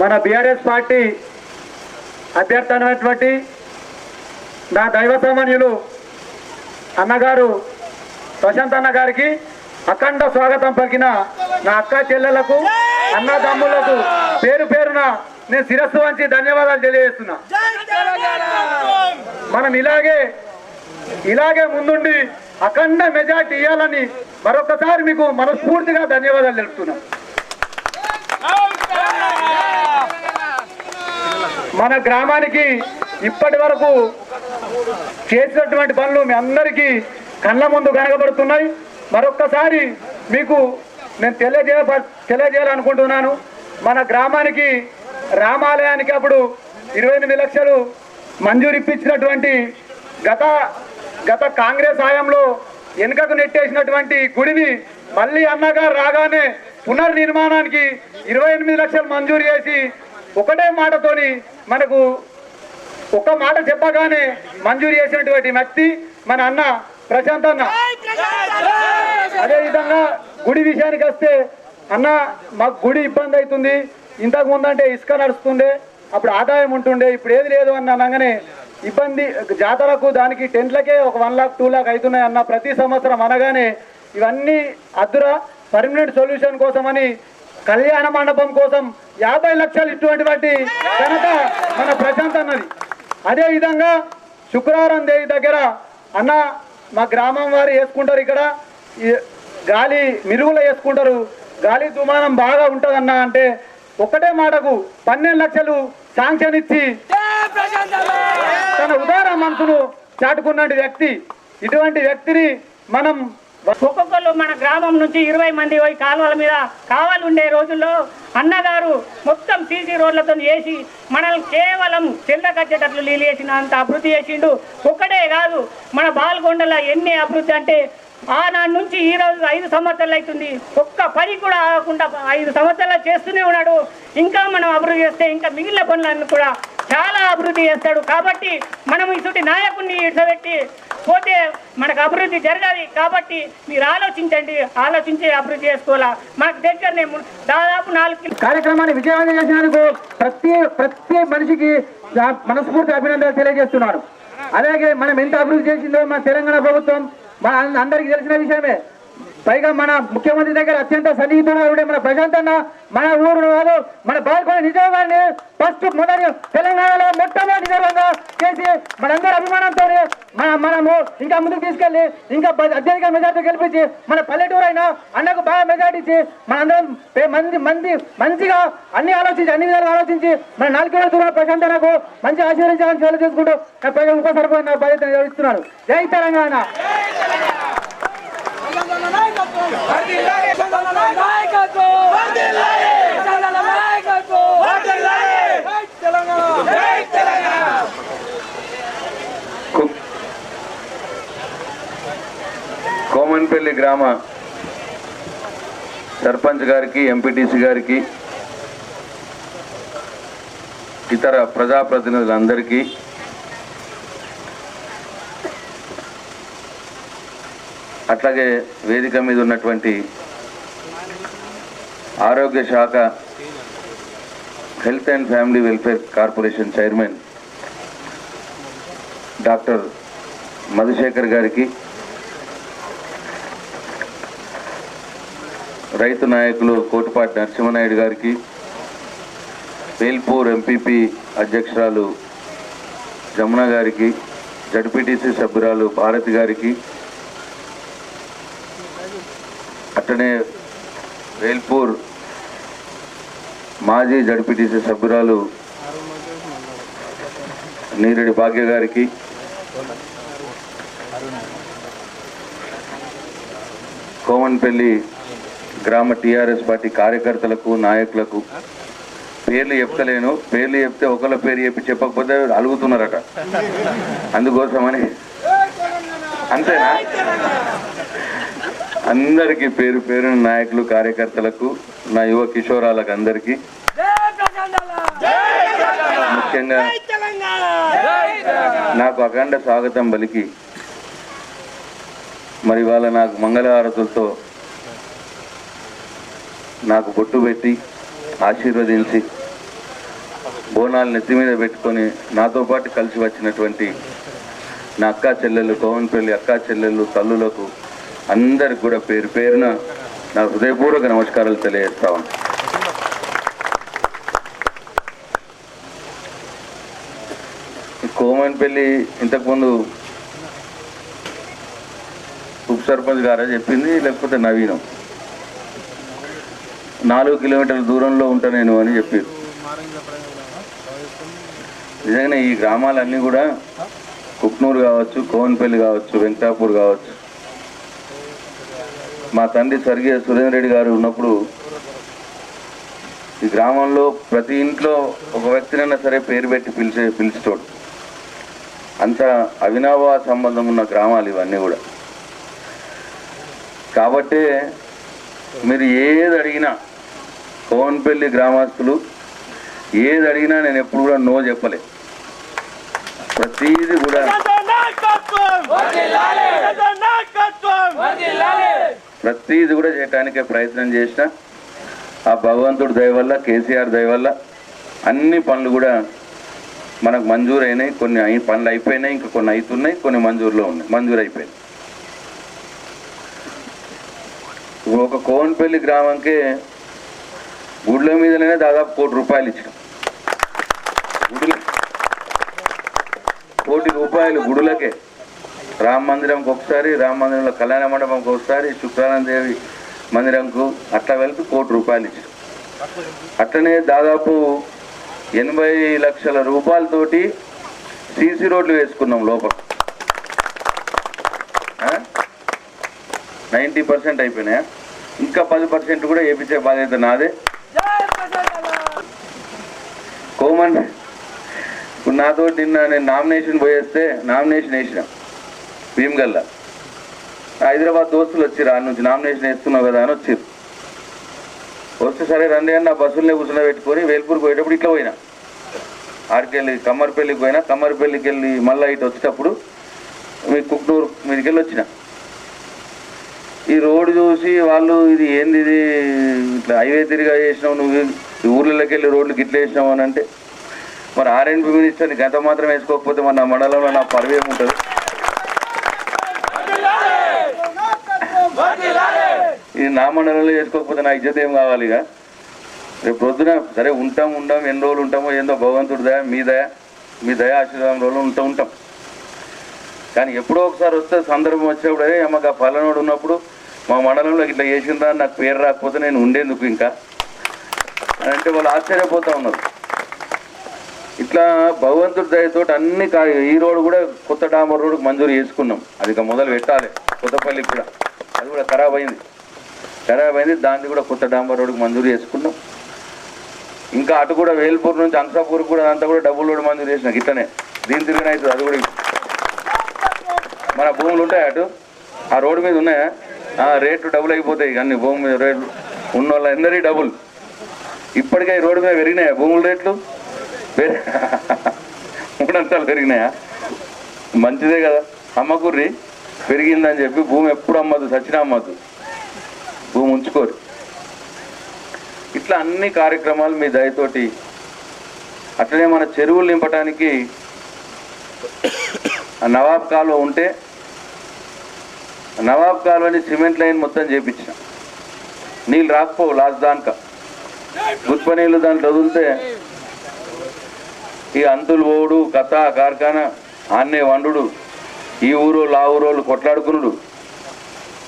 మన BRS party అభ్యర్థి అయినటువంటి నా దైవ సామాన్యులు అన్నగారు ప్రశాంత్ అన్న గారికి అఖండ స్వాగతం పలికిన నా అక్క చెల్లెలకు అన్నదమ్ములకు పేరు పేరున నేను శిరస్సు వంచి ధన్యవాదాలు తెలియజేస్తున్నా. మనం ఇలాగే ఇలాగే ముందుండి అఖండ మెజార్టీ ఇవ్వాలని మరొకసారి మీకు మనస్ఫూర్తిగా ధన్యవాదాలు తెలుపుతున్నాం. మన గ్రామానికి ఇప్పటి వరకు చేసినటువంటి పనులు మీ అందరికీ కళ్ళ ముందు కనగబడుతున్నాయి మరొక్కసారి మీకు నేను తెలియజేయ తెలియజేయాలనుకుంటున్నాను. మన గ్రామానికి రామాలయానికి అప్పుడు ఇరవై ఎనిమిది లక్షలు మంజూరు ఇప్పించినటువంటి గత గత కాంగ్రెస్ హయాంలో వెనుకకు నెట్టేసినటువంటి గుడిని మళ్ళీ అన్నగారు రాగానే పునర్నిర్మాణానికి ఇరవై ఎనిమిది లక్షలు మంజూరు చేసి ఒకటే మాటతోని మనకు ఒక మాట చెప్పగానే మంజూరు చేసినటువంటి వ్యక్తి మన అన్న ప్రశాంత్ అన్న. అదే విధంగా గుడి విషయానికి వస్తే అన్న మాకు గుడి ఇబ్బంది అవుతుంది. ఇంతకు ముందంటే ఇసుక నడుస్తుండే అప్పుడు ఆదాయం ఉంటుండే ఇప్పుడు ఏది లేదు అని అనగానే ఇబ్బంది జాతరకు దానికి టెంట్లకే ఒక వన్ లాక్ టూ లాక్ అవుతున్నాయి అన్న ప్రతి సంవత్సరం అనగానే ఇవన్నీ అద్దురా పర్మనెంట్ సొల్యూషన్ కోసమని కళ్యాణ మండపం కోసం యాభై లక్షలు ఇటువంటి ఘనత మన ప్రశాంత్ అన్నది. అదే విధంగా శుక్రవారం దేవి దగ్గర అన్న మా గ్రామం వారు వేసుకుంటారు ఇక్కడ. గాలి మిరుగులు వేసుకుంటారు. గాలి దుమానం బాగా ఉంటుందన్న అంటే ఒకటే మాటకు పన్నెండు లక్షలు శాంక్షన్ ఇచ్చి తన ఉదార మనసును చాటుకున్నటువంటి వ్యక్తి. ఇటువంటి వ్యక్తిని మనం ఒక్కొక్కరు మన గ్రామం నుంచి ఇరవై మంది పోయి కాలువల మీద కావాలి ఉండే రోజుల్లో అన్నగారు మొత్తం సీసీ రోడ్లతో వేసి మనల్ని కేవలం చెల్లకచ్చేటట్లు నీళ్ళు వేసినంత అభివృద్ధి చేసిండు. ఒక్కడే కాదు మన బాల్కొండలో ఎన్ని అభివృద్ధి అంటే ఆనాడు నుంచి ఈ రోజు ఐదు సంవత్సరాలు అవుతుంది ఒక్క పని కూడా ఆగకుండా ఐదు సంవత్సరాలు చేస్తూనే ఉన్నాడు. ఇంకా మనం అభివృద్ధి చేస్తే ఇంకా మిగిలిన పనులన్నీ కూడా చాలా అభివృద్ధి చేస్తాడు. కాబట్టి మనం ఇటువంటి నాయకుడిని ఇడబెట్టి పోతే మనకు అభివృద్ధి జరగాలి కాబట్టి మీరు ఆలోచించండి ఆలోచించి అభివృద్ధి చేసుకోవాలా. మాకు దగ్గరనే దాదాపు నాలుగు కార్యక్రమాన్ని విజయవంతం చేసినందుకు ప్రతి ప్రతి మనిషికి మనస్ఫూర్తి అభినందనలు తెలియజేస్తున్నాను. అలాగే మనం ఎంత అభివృద్ధి చేసిందో మన తెలంగాణ ప్రభుత్వం మన అందరికీ తెలిసిన విషయమే. పైగా మన ముఖ్యమంత్రి దగ్గర అత్యంత సన్నిహితుడుగా ఉండే మన ప్రశాంత్ అన్న మన ఊరు కాదు మన బాల్కొండ నిజంగానే ఫస్ట్ మొదటి తెలంగాణలో మొట్టమొదటి నిజంగా చేసి మనందరి అభిమానంతో మన మనము ఇంకా ముందుకు తీసుకెళ్ళి ఇంకా అత్యధిక మెజార్టీ గెలిపించి మన పల్లెటూరు అయినా అన్నకు బాగా మెజార్టీ ఇచ్చి మనందరం మంది మంది మంచిగా అన్ని ఆలోచించి అన్ని విధాలుగా ఆలోచించి మన నాలుగు దూరం ప్రశాంత్ అన్నకు మంచి ఆశీర్వదించాలని సెలవు చేసుకుంటూ నా ప్రజలు నా బాధ్యత ఇస్తున్నాను జై తెలంగాణ! కోమన్పల్లి గ్రామ సర్పంచ్ గారికి ఎంపీటీసీ గారికి ఇతర ప్రజాప్రతినిధులందరికీ అట్లాగే వేదిక మీద ఉన్నటువంటి ఆరోగ్య శాఖ health and family welfare corporation chairman doctor Madhusekhar గారికి రైతు నాయకులు కోటిపాటి నరసింహనాయుడు గారికి వేల్పూర్ ఎంపీపీ అధ్యక్షురాలు జమున గారికి జడ్పీటీసీ సభ్యురాలు భారతి గారికి అట్టనే వేల్పూర్ మాజీ జడ్పీటీసీ సభ్యురాలు నీరెడ్డి భాగ్య గారికి కోమన్పల్లి గ్రామ టీఆర్ఎస్ పార్టీ కార్యకర్తలకు నాయకులకు పేర్లు చెప్తలేను. పేర్లు చెప్తే ఒకళ్ళ పేరు చెప్పి చెప్పకపోతే అలుగుతున్నారట. అందుకోసమని. అంతేనా? అందరికీ పేరు పేరు నాయకులు కార్యకర్తలకు నా యువ కిషోరాలకు అందరికీ. ముఖ్యంగా నాకు అఖండ స్వాగతం పలికి మరి వాళ్ళ నాకు మంగళహారతులతో నాకు బొట్టు పెట్టి ఆశీర్వదించి బోనాలు నెత్తి మీద పెట్టుకొని నాతో పాటు కలిసి వచ్చినటువంటి నా అక్కా చెల్లెలు కోవన్పల్లి అక్కా చెల్లెలు తల్లులకు అందరికి కూడా పేరు పేరున నా హృదయపూర్వక నమస్కారాలు తెలియజేస్తా ఉన్నాను కోమన్పల్లి ఇంతకుముందు ఉప సర్పంచ్ గారే చెప్పింది లేకపోతే నవీనం. నాలుగు కిలోమీటర్ల దూరంలో ఉంటా నేను అని చెప్పారు. నిజంగానే ఈ గ్రామాలన్నీ కూడా కుక్నూరు కావచ్చు కోవన్పల్లి కావచ్చు వెంకటాపూర్ కావచ్చు మా తండ్రి స్వర్గీయ సురేంద్ర రెడ్డి గారు ఉన్నప్పుడు ఈ గ్రామంలో ప్రతి ఇంట్లో ఒక వ్యక్తినైనా సరే పేరు పెట్టి పిలిచే పిలిచేటోడు. అంత అవినాభావ సంబంధం ఉన్న గ్రామాలు ఇవన్నీ కూడా. కాబట్టే మీరు ఏది అడిగినా కోవన్పల్లి గ్రామస్తులు ఏది అడిగినా నేను ఎప్పుడు కూడా నో చెప్పలే. ప్రతిదీ కూడా ప్రతిది కూడా చేయటానికే ప్రయత్నం చేసిన ఆ భగవంతుడి దయ వల్ల కేసీఆర్ దయ వల్ల అన్ని పనులు కూడా మనకు మంజూరు అయినాయి కొన్ని పనులు అయిపోయినాయి ఇంకా కొన్ని అవుతున్నాయి కొన్ని మంజూరులో ఉన్నాయి. మంజూరు అయిపోయినాయి ఒక కోవన్పల్లి గ్రామంకే గుడ్ల మీదనే దాదాపు కోటి రూపాయలు ఇచ్చాం గుడుల కోటి రూపాయలు గుడులకే. రామ మందిరంకి ఒకసారి రామ మందిరంలో కళ్యాణ మండపంకి ఒకసారి శుక్రానందేవి మందిరంకు అట్లా కలిపి కోటి రూపాయలు ఇచ్చారు. అట్లనే దాదాపు ఎనభై లక్షల రూపాయలతోటి సీసీ రోడ్లు వేసుకున్నాం లోపల. నైంటీ పర్సెంట్ అయిపోయినాయా? ఇంకా పది పర్సెంట్ కూడా వేపించే బాధ్యత నాదే. కోమన్ నాతో నిన్న నేను నామినేషన్ పోయేస్తే నామినేషన్ వేసినా. భీమ్గల్లా. హైదరాబాద్ దోస్తులు వచ్చిర్రు ఆ నుంచి నామినేషన్ వేస్తున్నావు కదా అని వచ్చిర్రు వస్తే సరే రండి అని నా బస్సులనే కూర్చున్న పెట్టుకొని వేల్పూర్ పోయేటప్పుడు ఇట్లా పోయినా. ఆడికెళ్ళి కమ్మరిపల్లికి పోయినా కమ్మరిపల్లికి వెళ్ళి మళ్ళీ ఇటు వచ్చేటప్పుడు మీ కుక్నూరు మీదకి వెళ్ళి వచ్చిన. ఈ రోడ్డు చూసి వాళ్ళు ఇది ఏంది ఇది? ఇట్లా హైవే తిరిగా చేసినావు నువ్వు ఈ ఊర్లలోకి వెళ్ళి రోడ్లు గిట్ల వేసినావు అని అంటే మరి ఆర్ఎన్బి మినిస్టర్ని గత మాత్రం వేసుకోకపోతే మన మండలంలో నా పర్వేం ఉంటుంది? నేను నా మండలంలో చేసుకోకపోతే నా ఇజ్జత ఏం కావాలి ఇక? రేపు పొద్దున సరే ఉంటాం ఉంటాం ఎన్ని రోజులు ఉంటామో ఏందో భగవంతుడి దయ మీ దయ మీ దయ ఆశీర్వాదం రోజులు ఉంటా ఉంటాం. కానీ ఎప్పుడో ఒకసారి వస్తే సందర్భం వచ్చేప్పుడు అదే మాకు ఆ పల్లనోడు ఉన్నప్పుడు మా మండలంలో ఇట్లా చేసిందా నాకు పేరు రాకపోతే నేను ఉండేందుకు ఇంకా? అని అంటే వాళ్ళు ఆశ్చర్యపోతూ ఉన్నారు. ఇట్లా భగవంతుడి దయతో అన్ని కా- ఈ రోడ్డు కూడా కొత్త డాంబర్ రోడ్డు మంజూరు చేసుకున్నాం. అది ఇక మొదలు పెట్టాలి. కొత్తపల్లికి కూడా. అది కూడా ఖరాబ్ అయింది. ఖరాబ్ అయింది. దాన్ని కూడా కొత్త డాంబర్ రోడ్డుకి మంజూరు చేసుకున్నాం. ఇంకా అటు కూడా వేల్పూర్ నుంచి అంసాపూర్ కూడా అంతా కూడా డబ్బులు రోడ్డు మంజూరు చేసిన. ఇట్లనే దీని తిరిగిన అవుతుంది. అది కూడా మన భూములు ఉంటాయి అటు? ఆ రోడ్డు మీద ఉన్నాయా? ఆ, రేట్లు డబుల్ అయిపోతాయి. అన్ని భూమి మీద రేట్లు ఉన్న వాళ్ళందరి డబుల్. ఇప్పటికే ఈ రోడ్డు మీద పెరిగినాయా భూముల రేట్లు? మూడంతాలు పెరిగినాయా? మంచిదే కదా. అమ్మకుర్రి పెరిగిందని చెప్పి భూమి ఎప్పుడు అమ్మద్దు సచిన అమ్మద్దు. భూమి ఉంచుకోరు. ఇట్లా అన్ని కార్యక్రమాలు మీ దయతోటి అట్లనే మన చెరువులు నింపడానికి నవాబ్ కాలువ ఉంటే నవాబ్ కాలువని సిమెంట్ లైన్ మొత్తం చేపించిన. నీళ్ళు రాకపోవు లాస్ట్ దానిక. గుత్ప నీళ్ళు దాంట్లో వదిలితే ఈ అంతులు పోవుడు కథ కార్ఖానా ఆన్నే వండుడు ఈ ఊరోళ్ళు ఆ ఊరోళ్ళు కొట్లాడుకునుడు.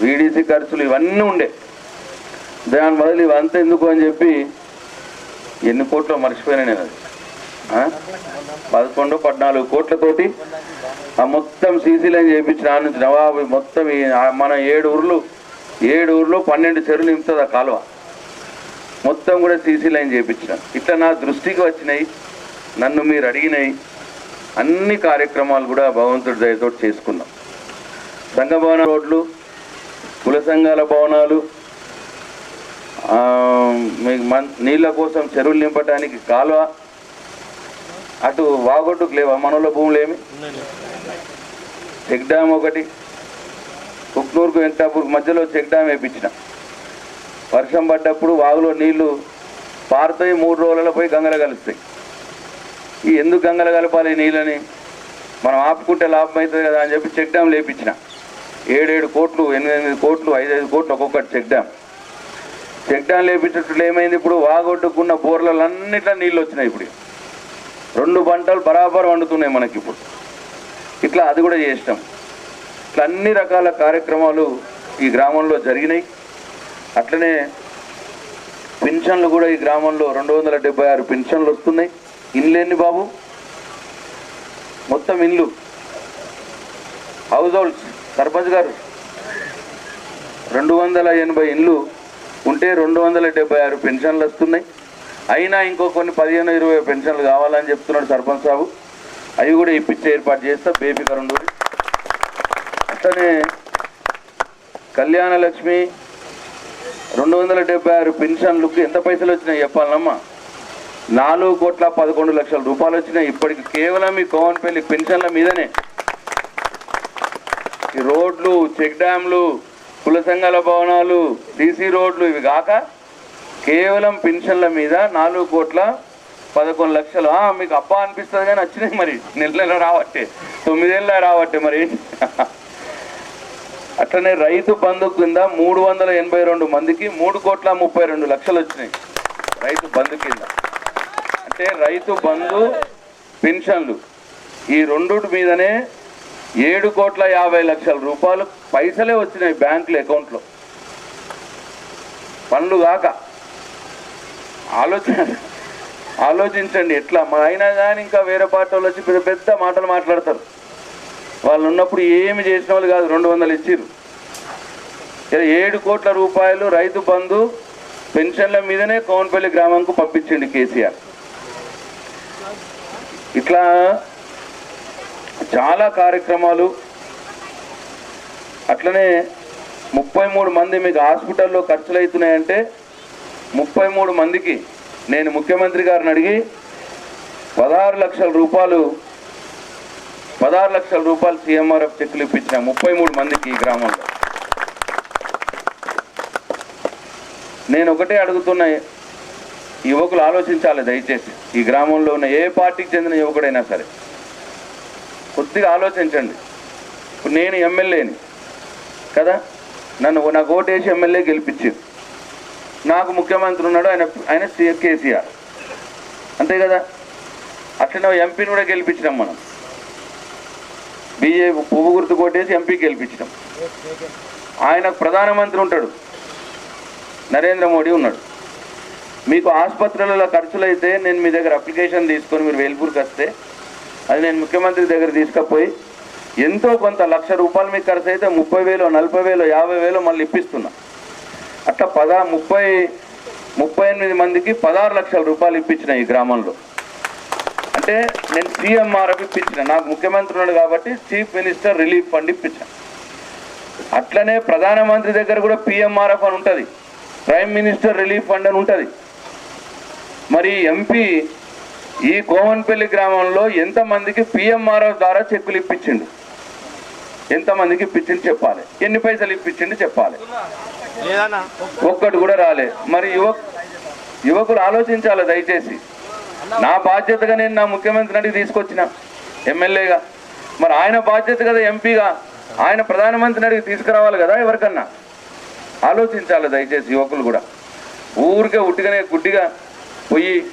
వీడీసీ ఖర్చులు ఇవన్నీ ఉండే. దాని బదులు ఇవంతా ఎందుకు అని చెప్పి ఎన్ని కోట్లు మర్చిపోయినా నేను అది. పదకొండు పద్నాలుగు కోట్లతోటి ఆ మొత్తం సీసీ లైన్ చేయించిన ఆ నుంచి నవాబు మొత్తం మన ఏడు ఊర్లు ఏడు ఊర్లు పన్నెండు చెరువులు నింపుతుంది ఆ కాలువ. మొత్తం కూడా సీసీ లైన్ చేయించిన. ఇట్లా నా దృష్టికి వచ్చినాయి నన్ను మీరు అడిగినాయి అన్ని కార్యక్రమాలు కూడా భగవంతుడి దయతో చేసుకున్నాం. సంఘ భవన రోడ్లు కుల సంఘాల భవనాలు మీకు మన్ నీళ్ళ కోసం చెరువులు నింపడానికి కాలువ అటు వాగొడ్డుకు లేవా? మనలో భూములు ఏమి? చెక్ డ్యామ్ ఒకటి. కుక్నూరుకు వెంకటాపూర్కు మధ్యలో చెక్ డ్యామ్ వేయించిన వర్షం పడ్డప్పుడు వాగులో నీళ్ళు పారుతాయి మూడు రోజులలో పోయి గంగల కలుస్తాయి. ఈ ఎందుకు గంగల కలపాలి నీళ్ళని? మనం ఆపుకుంటే లాభం అవుతుంది కదా అని చెప్పి చెక్ డ్యామ్ లేపించిన. ఏడేడు కోట్లు ఎనిమిది ఎనిమిది కోట్లు ఐదైదు కోట్లు ఒక్కొక్కటి చెక్ డ్యామ్. చెక్ డ్యామ్ లేపించినట్లు ఏమైంది ఇప్పుడు? వాగొడ్డుకున్న బోర్లన్నిట్లో నీళ్ళు వచ్చినాయి ఇప్పుడు. రెండు పంటలు బరాబర్ వండుతున్నాయి మనకి ఇప్పుడు. ఇట్లా అది కూడా చేసినాం. ఇట్లా అన్ని రకాల కార్యక్రమాలు ఈ గ్రామంలో జరిగినాయి. అట్లనే పెన్షన్లు కూడా ఈ గ్రామంలో రెండు వందల డెబ్బై ఆరు పెన్షన్లు వస్తున్నాయి. ఇన్లేని బాబు? మొత్తం ఇండ్లు. హౌస్ హోల్డ్స్ సర్పంచ్ గారు. రెండు వందల ఎనభై ఇండ్లు ఉంటే రెండు వందల డెబ్బై ఆరు పెన్షన్లు వస్తున్నాయి. అయినా ఇంకో కొన్ని పదిహేను ఇరవై పెన్షన్లు కావాలని చెప్తున్నాడు సర్పంచ్ సాబు. అవి కూడా ఇప్పించే ఏర్పాటు చేస్తా బేఫికర్ ఉండు అట్లనే కళ్యాణలక్ష్మి రెండు వందల డెబ్బై ఆరు పెన్షన్లకు ఎంత పైసలు వచ్చినాయి చెప్పాలమ్మా నాలుగు కోట్ల పదకొండు లక్షల రూపాయలు వచ్చినాయి. ఇప్పటికి కేవలం ఈ కోవన్పల్లి పెన్షన్ల మీదనే. ఈ రోడ్లు చెక్ డ్యామ్లు కుల సంఘాల భవనాలు డీసీ రోడ్లు ఇవి కాక కేవలం పెన్షన్ల మీద నాలుగు కోట్ల పదకొండు లక్షలు. మీకు అప్ప అనిపిస్తుంది కానీ వచ్చినాయి మరి. నెల నెల రావట్టే. తొమ్మిదేళ్ళ రావట్టే మరి. అట్లనే రైతు బంధు కింద మూడు వందల ఎనభై రెండు మందికి మూడు కోట్ల ముప్పై రెండు లక్షలు వచ్చినాయి. రైతు బంధు కింద. అంటే రైతు బంధు పెన్షన్లు. ఈ రెండుటి మీదనే ఏడు కోట్ల యాభై లక్షల రూపాయలు పైసలే వచ్చినాయి బ్యాంకుల అకౌంట్లో. పనులు కాక ఆలోచన ఆలోచించండి ఎట్లా? మా అయినా కానీ ఇంకా వేరే పార్టీ వాళ్ళు వచ్చి పెద్ద పెద్ద మాటలు మాట్లాడతారు. వాళ్ళు ఉన్నప్పుడు ఏమి చేసిన వాళ్ళు కాదు రెండు వందలు ఇచ్చిర్రు. ఏడు కోట్ల రూపాయలు రైతు బంధు పెన్షన్ల మీదనే కోన్పల్లి గ్రామంకు పంపించండి కేసీఆర్. ఇట్లా చాలా కార్యక్రమాలు. అట్లనే ముప్పై మూడు మంది మీకు హాస్పిటల్లో ఖర్చులు అవుతున్నాయంటే ముప్పై మూడు మందికి నేను ముఖ్యమంత్రి గారిని అడిగి పదహారు లక్షల రూపాయలు పదహారు లక్షల రూపాయలు సీఎంఆర్ఎఫ్ చెక్కులు ఇప్పించిన ముప్పై మూడు మందికి ఈ గ్రామంలో. నేను ఒకటే అడుగుతున్న యువకులు ఆలోచించాలి దయచేసి. ఈ గ్రామంలో ఉన్న ఏ పార్టీకి చెందిన యువకుడైనా సరే. కొద్దిగా ఆలోచించండి. ఇప్పుడు నేను ఎమ్మెల్యేని కదా? నన్ను నాకు ఓటేసి ఎమ్మెల్యే గెలిపించింది నాకు ముఖ్యమంత్రి ఉన్నాడు ఆయన ఆయన కేసీఆర్. అంతే కదా? అట్లనే ఎంపీని కూడా గెలిపించినాం మనం. బీజేపీ పువ్వు గుర్తు కొట్టేసి ఎంపీ గెలిపించినాం. ఆయన ప్రధానమంత్రి ఉంటాడు. నరేంద్ర మోడీ ఉన్నాడు. మీకు ఆసుపత్రులలో ఖర్చులు అయితే నేను మీ దగ్గర అప్లికేషన్ తీసుకొని మీరు వేల్పూర్కి వస్తే అది నేను ముఖ్యమంత్రి దగ్గర తీసుకుపోయి ఎంతో కొంత లక్ష రూపాయలు మీకు ఖర్చు అయితే ముప్పై వేలు నలభై వేలు యాభై వేలు మళ్ళీ ఇప్పిస్తున్నా. అట్లా పదా ముప్పై ముప్పై ఎనిమిది మందికి పదహారు లక్షల రూపాయలు ఇప్పించిన ఈ గ్రామంలో. అంటే నేను సీఎంఆర్ఎఫ్ ఇప్పించిన. నాకు ముఖ్యమంత్రి ఉన్నాడు కాబట్టి చీఫ్ మినిస్టర్ రిలీఫ్ ఫండ్ ఇప్పించాను. అట్లనే ప్రధానమంత్రి దగ్గర కూడా పిఎంఆర్ఎఫ్ అని ఉంటుంది. ప్రైమ్ మినిస్టర్ రిలీఫ్ ఫండ్ అని ఉంటుంది. మరి ఎంపీ ఈ కోవన్పల్లి గ్రామంలో ఎంతమందికి పిఎంఆర్ఎఫ్ ద్వారా చెక్కులు ఇప్పించిండు? ఎంతమందికి ఇప్పించిండు చెప్పాలి. ఎన్ని పైసలు ఇప్పించిండు చెప్పాలి. ఒక్కటి కూడా రాలే. మరి యువ యువకులు ఆలోచించాలి దయచేసి. నా బాధ్యతగా నేను నా ముఖ్యమంత్రి అడిగి తీసుకొచ్చిన ఎమ్మెల్యేగా. మరి ఆయన బాధ్యత కదా ఎంపీగా. ఆయన ప్రధానమంత్రిని అడిగి తీసుకురావాలి కదా ఎవరికన్నా. ఆలోచించాలి దయచేసి యువకులు కూడా. ఊరికే ఉట్టిగానే గుడ్డిగా పోయి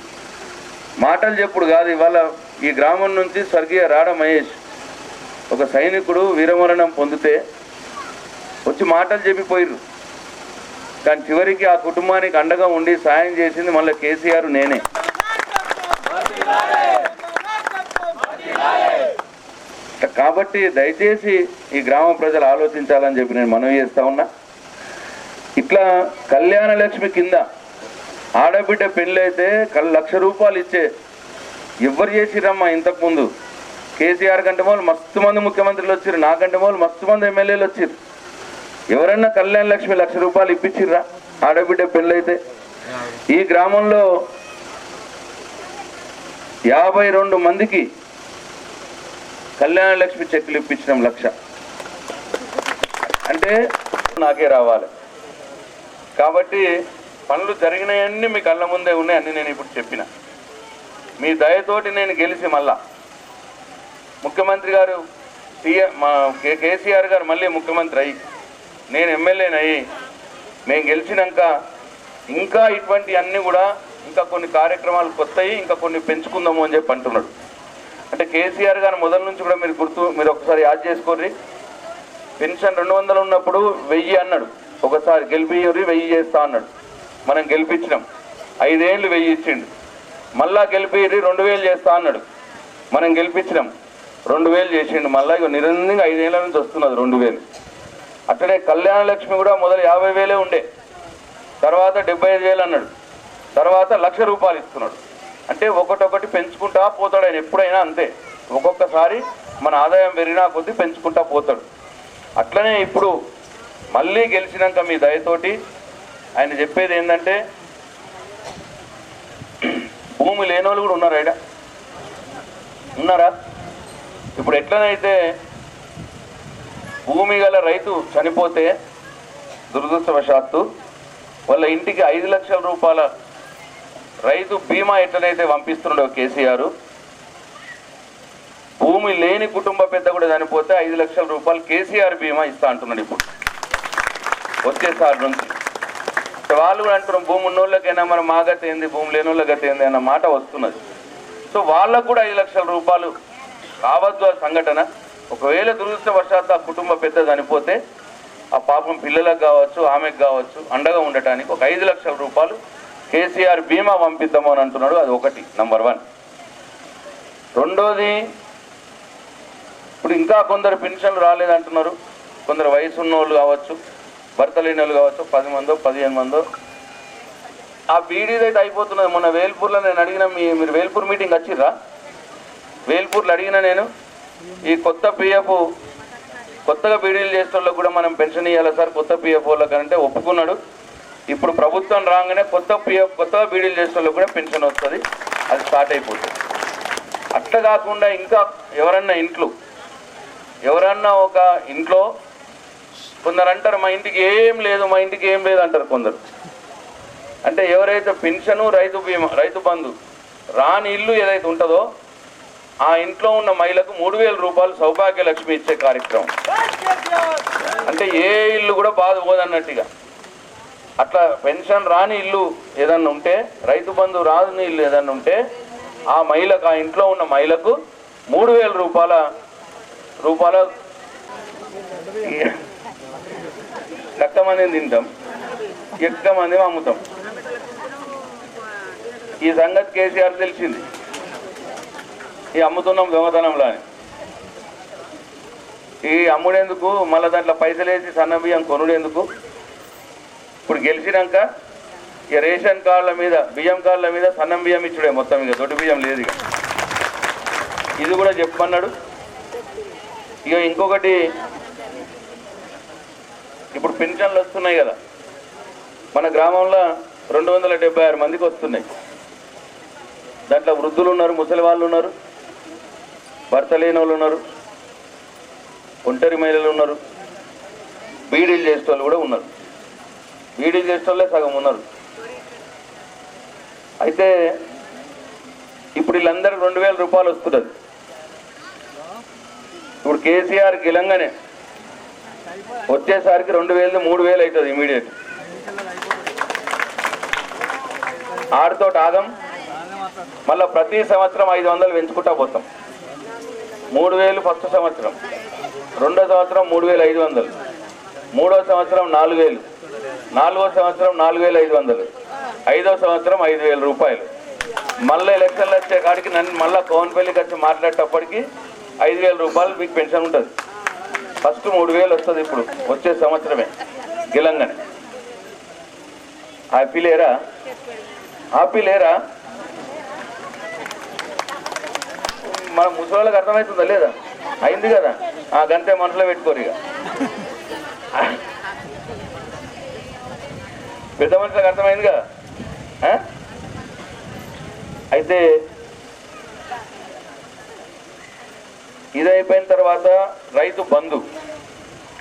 మాటలు చెప్పుడు కాదు ఇవాళ ఈ గ్రామం నుంచి స్వర్గీయ రాడ మహేష్ ఒక సైనికుడు వీరమరణం పొందితే వచ్చి మాటలు చెప్పిపోయారు కానీ చివరికి ఆ కుటుంబానికి అండగా ఉండి సాయం చేసింది మళ్ళీ కేసీఆర్ నేనే. కాబట్టి దయచేసి ఈ గ్రామ ప్రజలు ఆలోచించాలని చెప్పి నేను మనవి చేస్తా ఉన్నా. ఇట్లా కళ్యాణ లక్ష్మి కింద ఆడబిడ్డ పెళ్ళైతే కల్ లక్ష రూపాయలు ఇచ్చే. ఎవరు చేసిరమ్మా ఇంతకు ముందు? కేసీఆర్ కంటే వాళ్ళు మస్తు మంది ముఖ్యమంత్రులు వచ్చారు నాకంటే వాళ్ళు మస్తు మంది ఎమ్మెల్యేలు వచ్చారు ఎవరన్నా కళ్యాణ లక్ష్మి లక్ష రూపాయలు ఇప్పించిర్రా ఆడబిడ్డ పెళ్ళైతే? ఈ గ్రామంలో యాభై రెండు మందికి కళ్యాణ లక్ష్మి చెక్కులు ఇప్పించడం లక్ష. అంటే నాకే రావాలి. కాబట్టి పనులు జరిగినాయన్నీ మీ కళ్ళ ముందే ఉన్నాయి అన్నీ నేను ఇప్పుడు చెప్పిన. మీ దయతోటి నేను గెలిచి మళ్ళా. ముఖ్యమంత్రి గారు సీఎం మా కేసీఆర్ గారు మళ్ళీ ముఖ్యమంత్రి అయ్యి నేను ఎమ్మెల్యేని అయ్యి మేము గెలిచినాక ఇంకా ఇటువంటి అన్నీ కూడా ఇంకా కొన్ని కార్యక్రమాలు కొత్తవి ఇంకా కొన్ని పెంచుకుందాము అని చెప్పి అంటున్నాడు. అంటే కేసీఆర్ గారు మొదల నుంచి కూడా మీరు గుర్తు మీరు ఒకసారి యాద్ చేసుకోర్రి. పెన్షన్ రెండు వందలు ఉన్నప్పుడు వెయ్యి అన్నాడు. ఒకసారి గెలిపి వెయ్యి చేస్తా అన్నాడు. మనం గెలిపించినాం. ఐదేళ్ళు వెయ్యి ఇచ్చిండు. మళ్ళా గెలిపి రెండు వేలు చేస్తా అన్నాడు. మనం గెలిపించినాం. రెండు వేలు చేసిండు. మళ్ళా ఇక నిరంతరంగా ఐదేళ్ళ నుంచి వస్తున్నది రెండు వేలు. అట్లనే కళ్యాణ లక్ష్మి కూడా మొదలు యాభై వేలే ఉండే. తర్వాత డెబ్బై ఐదు వేలు అన్నాడు. తర్వాత లక్ష రూపాయలు ఇస్తున్నాడు. అంటే ఒకటొకటి పెంచుకుంటా పోతాడు ఆయన. ఎప్పుడైనా అంతే. ఒక్కొక్కసారి మన ఆదాయం పెరిగినా కొద్దీ పెంచుకుంటా పోతాడు. అట్లనే ఇప్పుడు మళ్ళీ గెలిచినాక మీ దయతోటి ఆయన చెప్పేది ఏంటంటే భూమి లేని వాళ్ళు కూడా ఉన్నారు ఆయన. ఉన్నారా? ఇప్పుడు ఎట్లనైతే భూమి గల రైతు చనిపోతే దురదృష్టవశాత్తు వాళ్ళ ఇంటికి ఐదు లక్షల రూపాయల రైతు బీమా ఎట్లనైతే పంపిస్తున్నాడో కేసీఆర్ భూమి లేని కుటుంబ పెద్ద కూడా చనిపోతే ఐదు లక్షల రూపాయలు కేసీఆర్ బీమా ఇస్తా అంటున్నాడు ఇప్పుడు. వచ్చేసారి నుంచి. వాళ్ళు కూడా అంటున్నారు భూమి ఉన్నోళ్ళకైనా మరి మా గత ఏంది? భూమి లేనోళ్ళ వాళ్ళ ఏంది? అన్న మాట వస్తున్నది. సో వాళ్ళకు కూడా ఐదు లక్షల రూపాయలు కావద్దు ఆ సంఘటన. ఒకవేళ దురదృష్టవశాత్తు ఆ కుటుంబ పెద్ద చనిపోతే ఆ పాపం పిల్లలకు కావచ్చు ఆమెకు కావచ్చు అండగా ఉండటానికి ఒక ఐదు లక్షల రూపాయలు కేసీఆర్ బీమా పంపిద్దాము అని అంటున్నాడు. అది ఒకటి నంబర్ వన్. రెండోది ఇప్పుడు ఇంకా కొందరు పెన్షన్లు రాలేదంటున్నారు. కొందరు వయసు ఉన్నోళ్ళు కావచ్చు. భర్త లేని కావచ్చు పది మందో పదిహేను మందో. ఆ బీడీది అయితే అయిపోతున్నది. మొన్న వేల్పూర్లో నేను అడిగిన మీ మీరు వేల్పూర్ మీటింగ్ వచ్చిర్రా? వేల్పూర్లో అడిగిన నేను. ఈ కొత్త పిఎఫ్ కొత్తగా బీడీలు చేసిన కూడా మనం పెన్షన్ ఇవ్వాలి సార్? కొత్త పిఎఫ్ వాళ్ళకంటే ఒప్పుకున్నాడు. ఇప్పుడు ప్రభుత్వం రాగానే కొత్త పిఎఫ్ కొత్తగా బీడీలు చేసిన కూడా పెన్షన్ వస్తుంది. అది స్టార్ట్ అయిపోతుంది. అట్లా కాకుండా ఇంకా ఎవరన్నా ఇంట్లో ఎవరన్నా ఒక ఇంట్లో కొందరు అంటారు మా ఇంటికి ఏం లేదు మా ఇంటికి ఏం లేదు అంటారు కొందరు. అంటే ఎవరైతే పెన్షను రైతు బీమా రైతు బంధు రాని ఇల్లు ఏదైతే ఉంటుందో ఆ ఇంట్లో ఉన్న మహిళకు మూడు వేల రూపాయలు సౌభాగ్య లక్ష్మి ఇచ్చే కార్యక్రమం. అంటే ఏ ఇల్లు కూడా బాధ పోదన్నట్టుగా అట్లా పెన్షన్ రాని ఇల్లు ఏదన్నా ఉంటే రైతు బంధు రాని ఇల్లు ఏదన్నా ఉంటే ఆ మహిళకు ఆ ఇంట్లో ఉన్న మహిళకు మూడు వేల రూపాయల రూపాయల రక్తం అనేది తింటాం ఎక్కువ అనేది అమ్ముతాం. ఈ సంగతి కేసీఆర్ తెలిసింది. ఈ అమ్ముతున్నాం దొంగతనంలో అని ఈ అమ్ముడేందుకు మళ్ళీ దాంట్లో పైసలు వేసి సన్న బియ్యం కొనుడేందుకు? ఇప్పుడు గెలిచినాక ఇక రేషన్ కార్డుల మీద బియ్యం కార్డుల మీద సన్నం బియ్యం ఇచ్చుడే మొత్తం ఇక దొడ్డు బియ్యం లేదు ఇక. ఇది కూడా చెప్పమన్నాడు ఇక ఇంకొకటి ఇప్పుడు పెన్షన్లు వస్తున్నాయి కదా. మన గ్రామంలో రెండు వందల డెబ్బై ఆరు మందికి వస్తున్నాయి. దాంట్లో వృద్ధులు ఉన్నారు ముసలి వాళ్ళు ఉన్నారు భర్త లేని వాళ్ళు ఉన్నారు ఒంటరి మహిళలు ఉన్నారు బీడీలు చేసే వాళ్ళు కూడా ఉన్నారు. బీడీలు చేసే వాళ్ళే సగం ఉన్నారు. అయితే ఇప్పుడు వీళ్ళందరూ రెండు వేల రూపాయలు వస్తున్నది ఇప్పుడు కేసీఆర్ గెలంగానే వచ్చేసరికి రెండు వేలు మూడు వేలు అవుతుంది ఇమీడియట్ ఆడితో ఆదం మళ్ళీ ప్రతి సంవత్సరం ఐదు వందలు పెంచుకుంటా పోతాం. మూడు వేలు ఫస్ట్ సంవత్సరం. రెండో సంవత్సరం మూడు వేలు ఐదు వందలు. మూడో సంవత్సరం నాలుగు వేలు. నాలుగో సంవత్సరం నాలుగు వేల ఐదు వందలు. ఐదో సంవత్సరం ఐదు వేల రూపాయలు. మళ్ళీ ఎలక్షన్లు వచ్చే కాడికి నన్ను మళ్ళీ కోవన్పల్లికి వచ్చి మాట్లాడేటప్పటికి ఐదు వేల రూపాయలు మీకు పెన్షన్ ఉంటుంది. ఫస్ట్ మూడు వేలు వస్తుంది ఇప్పుడు వచ్చే సంవత్సరమే గిలంగానే. హ్యాపీ లేరా? హ్యాపీ లేరా? మన ముసలిళ్ళకి అర్థమవుతుందా లేదా? అయింది కదా? ఆ గంటే మనసులో పెట్టుకోరు ఇక. పెద్ద మనుషులకు అర్థమైందిగా? కదా అయితే ఇది అయిపోయిన తర్వాత రైతు బంధు.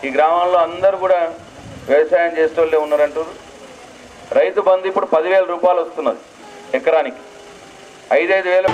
ఈ గ్రామంలో అందరూ కూడా వ్యవసాయం చేసేవాళ్ళే ఉన్నారంటారు. రైతు బంధు ఇప్పుడు పదివేల రూపాయలు వస్తున్నది ఎకరానికి. ఐదైదు వేలు